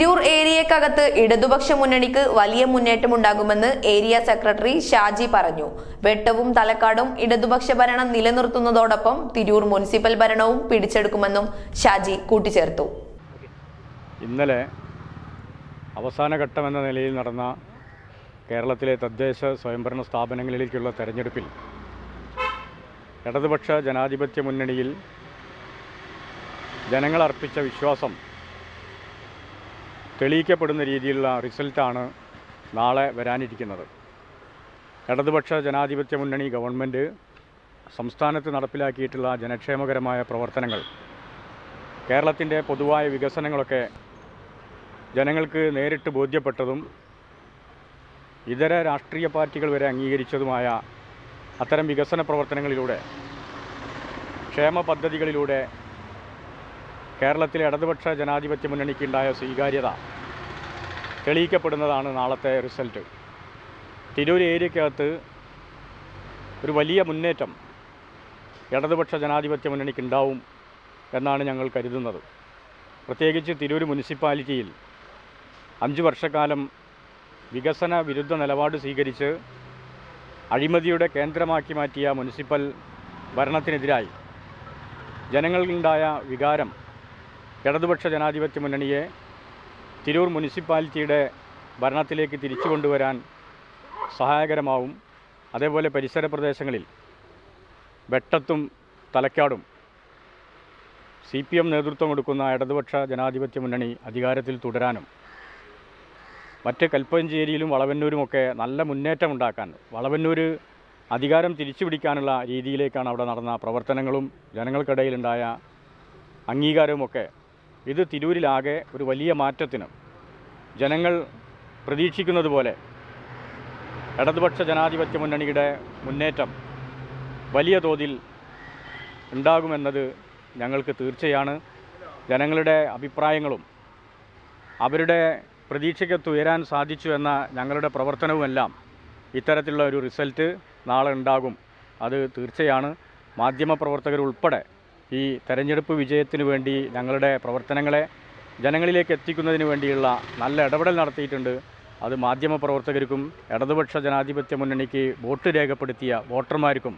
തിരൂർ ഏരിയക്കകത്ത് ഇടതുപക്ഷ മുന്നണിക്ക് വലിയ മുന്നേറ്റം മുന്നേറ്റമുണ്ടാകുമെന്ന് ഏരിയ സെക്രട്ടറി ഷാജി പറഞ്ഞു. വെട്ടവും തലക്കാടും ഇടതുപക്ഷ ഭരണം നിലനിർത്തുന്നതോടൊപ്പം തിരൂർ മുനിസിപ്പൽ ഭരണവും പിടിച്ചെടുക്കുമെന്നും ഷാജി കൂട്ടിച്ചേർത്തു. ഇന്നലെ അവസാന ഘട്ടമെന്ന നിലയിൽ നടന്ന കേരളത്തിലെ തദ്ദേശ സ്വയംഭരണ സ്ഥാപനങ്ങളിലേക്കുള്ള തെരഞ്ഞെടുപ്പിൽ ഇടതുപക്ഷ ജനാധിപത്യ മുന്നണിയിൽ ജനങ്ങൾ അർപ്പിച്ച വിശ്വാസം തെളിയിക്കപ്പെടുന്ന രീതിയിലുള്ള റിസൾട്ടാണ് നാളെ വരാനിരിക്കുന്നത്. ഇടതുപക്ഷ ജനാധിപത്യ മുന്നണി ഗവൺമെന്റ് സംസ്ഥാനത്ത് നടപ്പിലാക്കിയിട്ടുള്ള ജനക്ഷേമകരമായ പ്രവർത്തനങ്ങൾ കേരളത്തിന്റെ പൊതുവായ വികസനങ്ങളൊക്കെ ജനങ്ങൾക്ക് നേരിട്ട് ബോധ്യപ്പെട്ടതും ഇതര രാഷ്ട്രീയ പാർട്ടികൾ വരെ അംഗീകരിച്ചതുമായ അത്തരം വികസന പ്രവർത്തനങ്ങളിലൂടെ ക്ഷേമ പദ്ധതികളിലൂടെ കേരളത്തിലെ ഇടതുപക്ഷ ജനാധിപത്യ മുന്നണിക്കുണ്ടായ സ്വീകാര്യത തെളിയിക്കപ്പെടുന്നതാണ് നാളത്തെ റിസൾട്ട്. തിരൂർ ഏരിയക്കകത്ത് ഒരു വലിയ മുന്നേറ്റം ഇടതുപക്ഷ ജനാധിപത്യ മുന്നണിക്ക് ഉണ്ടാവും എന്നാണ് ഞങ്ങൾ കരുതുന്നത്. പ്രത്യേകിച്ച് തിരൂർ മുനിസിപ്പാലിറ്റിയിൽ അഞ്ച് വർഷക്കാലം വികസന വിരുദ്ധ നിലപാട് സ്വീകരിച്ച് അഴിമതിയുടെ കേന്ദ്രമാക്കി മാറ്റിയ മുനിസിപ്പൽ ഭരണത്തിനെതിരായി ജനങ്ങളിലുണ്ടായ വികാരം ഇടതുപക്ഷ ജനാധിപത്യ മുന്നണിയെ തിരൂർ മുനിസിപ്പാലിറ്റിയുടെ ഭരണത്തിലേക്ക് തിരിച്ചു കൊണ്ടുവരാൻ സഹായകരമാവും. അതേപോലെ പരിസര പ്രദേശങ്ങളിൽ വെട്ടത്തും തലക്കാടും സി പി എം നേതൃത്വം കൊടുക്കുന്ന ഇടതുപക്ഷ ജനാധിപത്യ മുന്നണി അധികാരത്തിൽ തുടരാനും മറ്റ് കൽപ്പഞ്ചേരിയിലും വളവന്നൂരുമൊക്കെ നല്ല മുന്നേറ്റം ഉണ്ടാക്കാൻ വളവന്നൂർ അധികാരം തിരിച്ചു പിടിക്കാനുള്ള രീതിയിലേക്കാണ് അവിടെ നടന്ന പ്രവർത്തനങ്ങളും ജനങ്ങൾക്കിടയിലുണ്ടായ അംഗീകാരവുമൊക്കെ ഇത് തിരൂരിലാകെ ഒരു വലിയ മാറ്റത്തിന് ജനങ്ങൾ പ്രതീക്ഷിക്കുന്നത് പോലെ ഇടതുപക്ഷ ജനാധിപത്യ മുന്നണിയുടെ മുന്നേറ്റം വലിയ തോതിൽ ഉണ്ടാകുമെന്നത് ഞങ്ങൾക്ക് തീർച്ചയാണ്. ജനങ്ങളുടെ അഭിപ്രായങ്ങളും അവരുടെ പ്രതീക്ഷയ്ക്കത്ത് ഉയരാൻ സാധിച്ചു എന്ന ഞങ്ങളുടെ പ്രവർത്തനവുമെല്ലാം ഇത്തരത്തിലുള്ള ഒരു റിസൾട്ട് നാളെ ഉണ്ടാകും. അത് തീർച്ചയാണ്. മാധ്യമപ്രവർത്തകർ ഉൾപ്പെടെ ഈ തെരഞ്ഞെടുപ്പ് വിജയത്തിന് വേണ്ടി ഞങ്ങളുടെ പ്രവർത്തനങ്ങളെ ജനങ്ങളിലേക്ക് എത്തിക്കുന്നതിന് വേണ്ടിയുള്ള നല്ല ഇടപെടൽ നടത്തിയിട്ടുണ്ട്. അത് മാധ്യമ പ്രവർത്തകർക്കും ഇടതുപക്ഷ ജനാധിപത്യ മുന്നണിക്ക് വോട്ട് രേഖപ്പെടുത്തിയ വോട്ടർമാർക്കും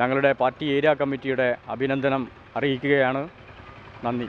ഞങ്ങളുടെ പാർട്ടി ഏരിയ കമ്മിറ്റിയുടെ അഭിനന്ദനം അറിയിക്കുകയാണ്. നന്ദി.